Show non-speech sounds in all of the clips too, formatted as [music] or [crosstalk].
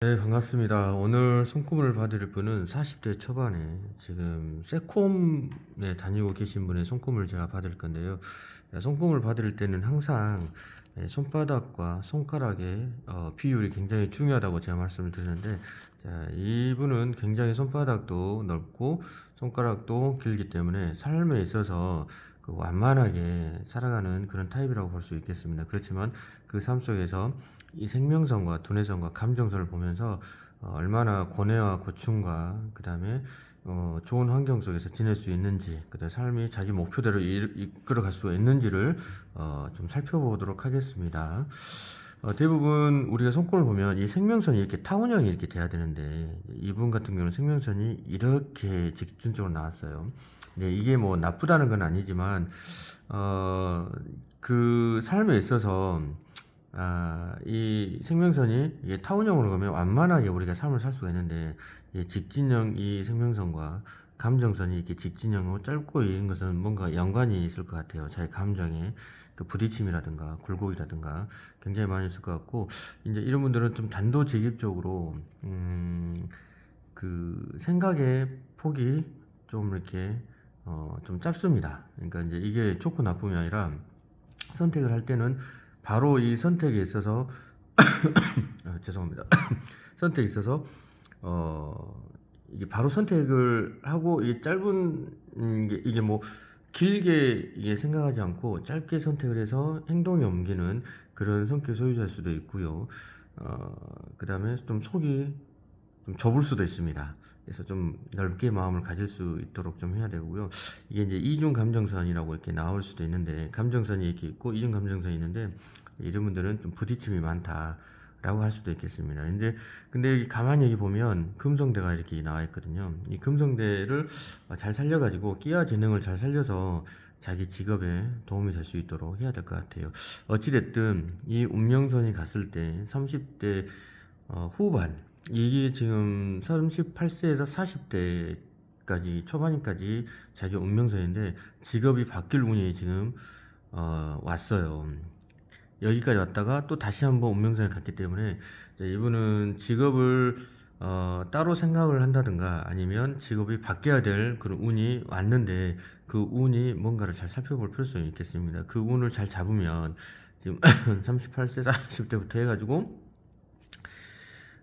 네, 반갑습니다. 오늘 손금을 봐드릴 분은 40대 초반에 지금 세콤에 다니고 계신 분의 손금을 제가 봐드릴 건데요. 네, 손금을 봐드릴 때는 항상 네, 손바닥과 손가락의 어, 비율이 굉장히 중요하다고 제가 말씀을 드리는데, 자, 이분은 굉장히 손바닥도 넓고 손가락도 길기 때문에 삶에 있어서 그 완만하게 살아가는 그런 타입이라고 볼 수 있겠습니다. 그렇지만 그 삶 속에서 이 생명선과 두뇌선과 감정선을 보면서 어, 얼마나 고뇌와 고충과 그 다음에 어, 좋은 환경 속에서 지낼 수 있는지, 그다음 삶이 자기 목표대로 이- 이끌어갈 수 있는지를 어, 좀 살펴보도록 하겠습니다. 어, 대부분 우리가 손금을 보면 이 생명선이 이렇게 타원형이 이렇게 돼야 되는데 이분 같은 경우는 생명선이 이렇게 직진적으로 나왔어요. 네, 이게 뭐 나쁘다는 건 아니지만 어, 그 삶에 있어서 아, 이 생명선이 이게 타원형으로 가면 완만하게 우리가 삶을 살 수가 있는데 이 직진형 이 생명선과 감정선이 이렇게 직진형으로 짧고 이런 것은 뭔가 연관이 있을 것 같아요. 자기 감정에 그 부딪힘이라든가 굴곡이라든가 굉장히 많이 있을 것 같고 이제 이런 분들은 좀 단도직입적으로 음, 그 생각의 폭이 좀 이렇게 어, 좀 짧습니다. 그러니까 이제 이게 좋고 나쁨이 아니라 선택을 할 때는 바로 이 선택에 있어서 [coughs] 아, 죄송합니다. [coughs] 선택에 있어서 어 이게 바로 선택을 하고 이 짧은 음, 게 이게 뭐 길게 이게 생각하지 않고 짧게 선택을 해서 행동에 옮기는 그런 성격 소유자일 수도 있고요. 어 그 다음에 좀 속이 좀 좁을 수도 있습니다. 그래서 좀 넓게 마음을 가질 수 있도록 좀 해야 되고요. 이게 이제 이중 감정선이라고 이렇게 나올 수도 있는데 감정선이 이렇게 있고 이중 감정선이 있는데 이런 분들은 좀 부딪힘이 많다라고 할 수도 있겠습니다. 근데 근데 여기 가만히 여기 보면 금성대가 이렇게 나와 있거든요. 이 금성대를 잘 살려가지고 끼와 재능을 잘 살려서 자기 직업에 도움이 될 수 있도록 해야 될 것 같아요. 어찌됐든 이 운명선이 갔을 때 30대 어, 후반 이게 지금 38세에서 40대까지 초반까지 자기 운명선인데 직업이 바뀔 운이 지금 어, 왔어요. 여기까지 왔다가 또 다시 한번 운명선에 갔기 때문에 이분은 직업을 어, 따로 생각을 한다든가 아니면 직업이 바뀌어야 될 그런 운이 왔는데 그 운이 뭔가를 잘 살펴볼 필요성이 있겠습니다. 그 운을 잘 잡으면 지금 [laughs] 38세, 40대부터 해가지고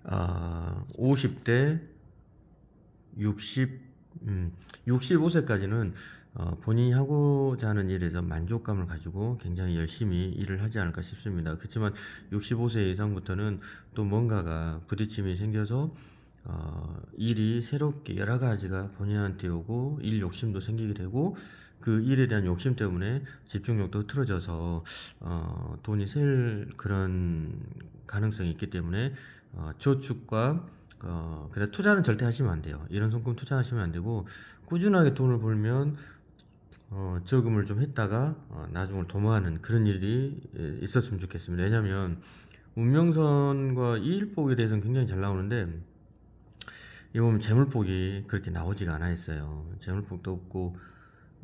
어, 50대, 60, 음, 65세까지는 어, 본인이 하고자 하는 일에서 만족감을 가지고 굉장히 열심히 일을 하지 않을까 싶습니다. 그렇지만 65세 이상부터는 또 뭔가가 부딪힘이 생겨서 어, 일이 새롭게 여러 가지가 본인한테 오고 일 욕심도 생기게 되고 그 일에 대한 욕심 때문에 집중력도 흐트러져서 어, 돈이 셀 그런 가능성이 있기 때문에 어, 저축과 어, 그래 투자는 절대 하시면 안 돼요. 이런 손금 투자하시면 안 되고 꾸준하게 돈을 벌면 어, 저금을 좀 했다가 어, 나중을 도모하는 그런 일이 예, 있었으면 좋겠습니다. 왜냐하면 운명선과 이일복에 대해서는 굉장히 잘 나오는데 이 보면 재물복이 그렇게 나오지가 않아 있어요. 재물복도 없고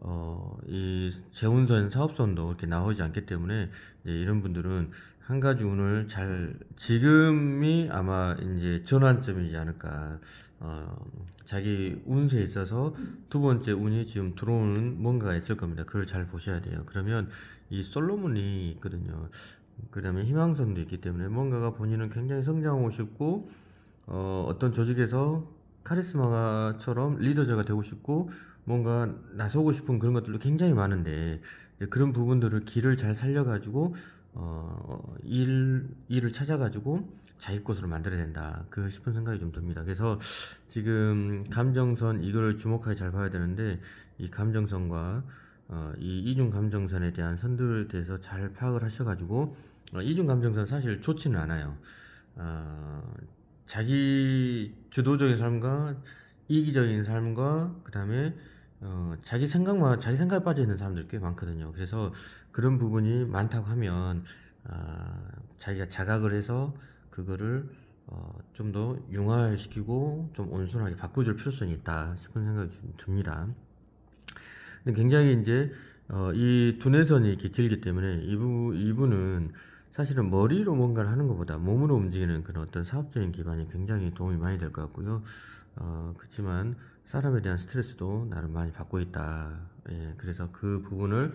어, 이 재운선, 사업선도 이렇게 나오지 않기 때문에 이제 이런 분들은 한 가지 운을 잘 지금이 아마 이제 전환점이지 않을까. 어, 자기 운세에 있어서 두 번째 운이 지금 들어오는 뭔가가 있을 겁니다. 그걸 잘 보셔야 돼요. 그러면 이 솔로몬이 있거든요. 그 다음에 희망선도 있기 때문에 뭔가가 본인은 굉장히 성장하고 싶고 어, 어떤 조직에서 카리스마처럼 리더자가 되고 싶고 뭔가 나서고 싶은 그런 것들도 굉장히 많은데 그런 부분들을 길을 잘 살려가지고 어, 일, 일을 찾아가지고 자기 것으로 만들어야 된다. 그 싶은 생각이 좀 듭니다. 그래서 지금 감정선 이걸 주목하게 잘 봐야 되는데 이 감정선과 어, 이 이중 감정선에 대한 선들에 대해서 잘 파악을 하셔가지고 어, 이중 감정선 사실 좋지는 않아요. 어, 자기 주도적인 삶과 이기적인 삶과 그다음에 어, 자기 생각만 자기 생각에 빠져 있는 사람들 꽤 많거든요. 그래서 그런 부분이 많다고 하면 아, 자기가 자각을 해서 그거를 어, 좀 더 융화시키고 좀 온순하게 바꿔줄 필요성이 있다 싶은 생각이 좀 듭니다. 근데 굉장히 이제 어, 이 두뇌선이 이렇게 길기 때문에 이부 이분은 사실은 머리로 뭔가를 하는 것보다 몸으로 움직이는 그런 어떤 사업적인 기반이 굉장히 도움이 많이 될 것 같고요. 어, 그렇지만 사람에 대한 스트레스도 나름 많이 받고 있다. 예, 그래서 그 부분을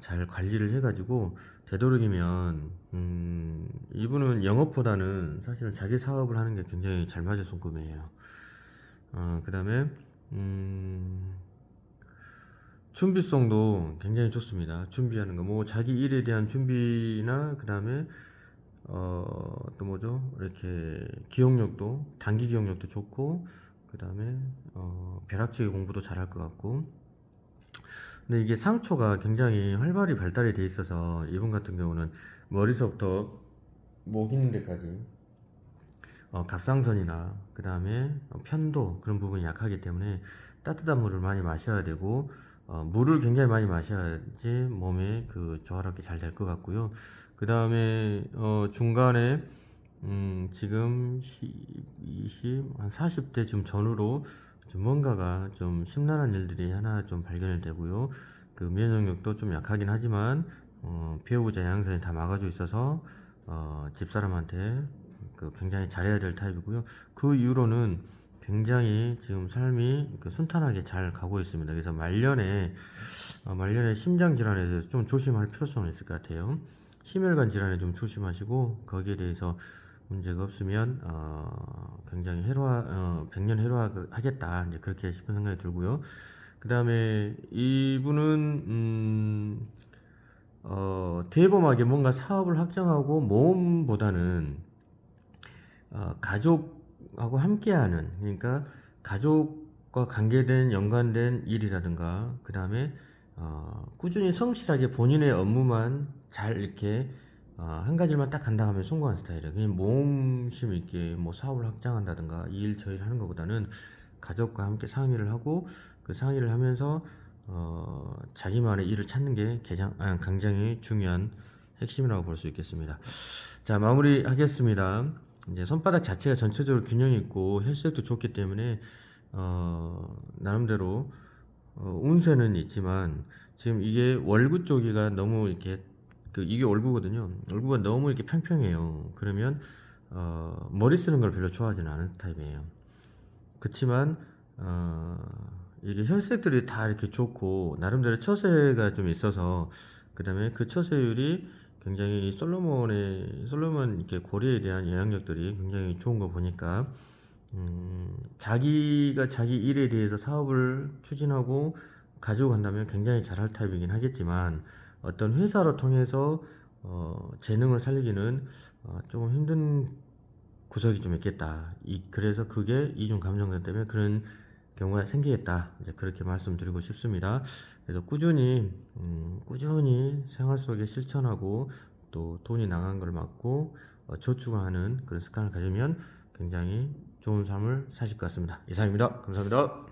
잘 관리를 해가지고 되도록이면 음, 이분은 영업보다는 사실은 자기 사업을 하는 게 굉장히 잘 맞을 손금이에요. 어, 그다음에 음, 준비성도 굉장히 좋습니다. 준비하는 거, 뭐 자기 일에 대한 준비나 그다음에 어, 또 뭐죠? 이렇게 기억력도 단기 기억력도 좋고 그 다음에 어, 벼락치기 공부도 잘할 것 같고. 근데 이게 상초가 굉장히 활발히 발달이 돼 있어서 이분 같은 경우는 머리서부터 목 있는 데까지 어, 갑상선이나 그 다음에 편도 그런 부분이 약하기 때문에 따뜻한 물을 많이 마셔야 되고 어, 물을 굉장히 많이 마셔야지 몸에 그 조화롭게 잘 될 것 같고요. 그 다음에 어, 중간에 음, 지금 20, 한 40대 지금 전후로 좀 뭔가가 좀 심란한 일들이 하나 좀 발견이 되고요. 그 면역력도 좀 약하긴 하지만 어, 배우자 양선이 다 막아져 있어서 어, 집사람한테 그 굉장히 잘해야 될 타입이고요. 그 이후로는 굉장히 지금 삶이 그 순탄하게 잘 가고 있습니다. 그래서 말년에 어, 말년에 심장 질환에 대해서 좀 조심할 필요성이 있을 것 같아요. 심혈관 질환에 좀 조심하시고 거기에 대해서 문제가 없으면 어, 굉장히 해로하 어, 백년 해로하겠다 이제 그렇게 싶은 생각이 들고요. 그 다음에 이분은 음, 어, 대범하게 뭔가 사업을 확장하고 모험보다는 어, 가족하고 함께하는 그러니까 가족과 관계된 연관된 일이라든가 그 다음에 어, 꾸준히 성실하게 본인의 업무만 잘 이렇게 어, 한 가지만 딱 간다 하면 성공한 스타일이에요. 그냥 모험심 있게 뭐 사업을 확장한다든가 이 일 저일 하는 것보다는 가족과 함께 상의를 하고 그 상의를 하면서 어, 자기만의 일을 찾는 게 가장, 아, 굉장히 중요한 핵심이라고 볼 수 있겠습니다. 자, 마무리 하겠습니다. 이제 손바닥 자체가 전체적으로 균형 있고 혈색도 좋기 때문에 어, 나름대로 어, 운세는 있지만 지금 이게 월구 쪽이가 너무 이렇게 그 이게 월구거든요. 월구가 너무 이렇게 평평해요. 그러면 어, 머리 쓰는 걸 별로 좋아하지는 않은 타입이에요. 그렇지만 어, 이게 혈색들이 다 이렇게 좋고 나름대로 처세가 좀 있어서 그다음에 그 처세율이 굉장히 이 솔로몬의 솔로몬 이렇게 고려에 대한 영향력들이 굉장히 좋은 거 보니까 음, 자기가 자기 일에 대해서 사업을 추진하고 가지고 간다면 굉장히 잘할 타입이긴 하겠지만 어떤 회사로 통해서 어, 재능을 살리기는 어, 조금 힘든 구석이 좀 있겠다. 이, 그래서 그게 이중 감정들 때문에 그런 경우가 생기겠다. 이제 그렇게 말씀드리고 싶습니다. 그래서 꾸준히 음, 꾸준히 생활 속에 실천하고 또 돈이 나간 걸 막고 어, 저축을 하는 그런 습관을 가지면 굉장히 좋은 삶을 사실 것 같습니다. 이상입니다. 감사합니다.